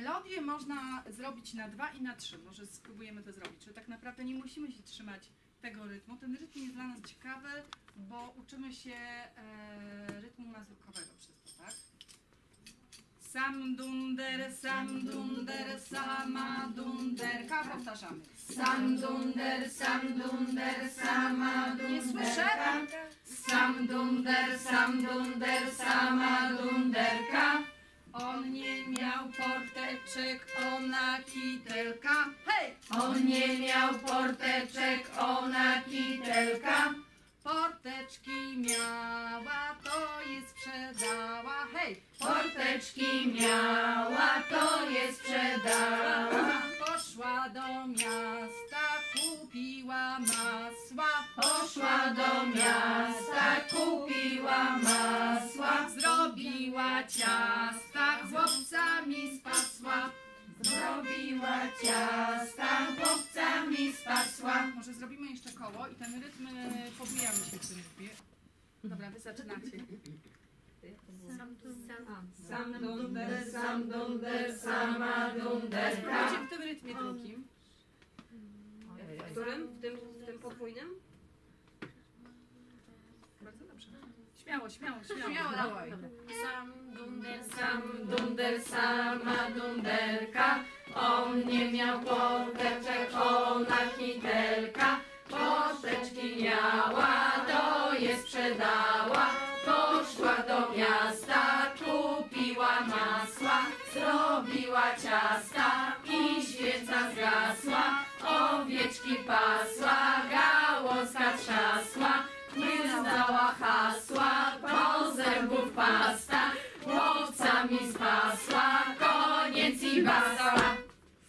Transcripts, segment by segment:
Melodię można zrobić na dwa i na trzy. Może spróbujemy to zrobić. Że tak naprawdę nie musimy się trzymać tego rytmu. Ten rytm jest dla nas ciekawy, bo uczymy się e, rytmu mazurkowego przez to, tak? Sam dunder, sam dunder, sama dunderka. Powtarzamy. Sam dunder, sam dunder, sama dunderka. Nie słyszę. Sam dunder, sam dunder, sama dunderka. On nie miał porteczek, ona kitelka. Hej! On nie miał porteczek, ona kitelka. Porteczki miała, to je sprzedała. Hej! Porteczki miała, to je sprzedała. Poszła do miasta, kupiła masła. Poszła do miasta, kupiła masła. Zrobiła ciasta, chłopcami spasła. Zrobiła ciasta, chłopcami spasła. Może zrobimy jeszcze koło i ten rytm, e, pobijamy się w tym rytmie. Dobra, wy zaczynacie. Sam dunder, sam dunder, sama dunderka. Spróbujcie w tym rytmie drugim. W którym? W tym, w tym podwójnym? Śmiało, śmiało, śmiało. Śmiało, dawaj. Sam dunder, Sam dunder, sama dunderka. On nie miał porteczek, ona kitelka. Porteczki miała, to je sprzedała. Poszła do miasta, kupiła masła. Zrobiła ciasta i świeca zgasła. Owieczki pasła, gałązka trzasła. Nie znała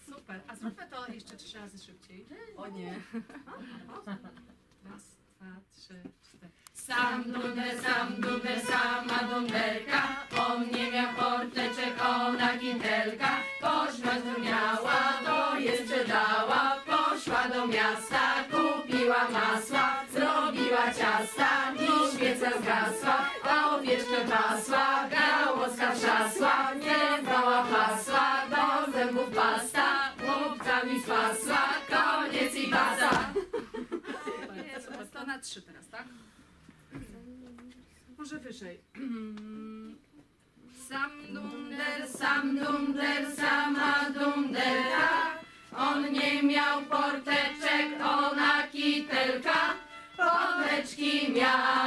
Super. A zróbmy to jeszcze trzy razy szybciej. O nie. Raz, dwa, trzy, cztery. Sam dunder, sam dunder, sama dunderka. On nie miał porteczek, ona kitelka. Poszła miała, to je sprzedała. Poszła do miasta, kupiła masła. Zrobiła ciasta i świeca zgasła. A owieczkę pasła, gałązka trzasła. Nie znała hasła nami spasa, koniec i baza. To na trzy teraz, tak? Może wyżej. Sam dumder, sam dumder, sama dumderka. On nie miał porteczek, ona kitelka. Poweczki miał.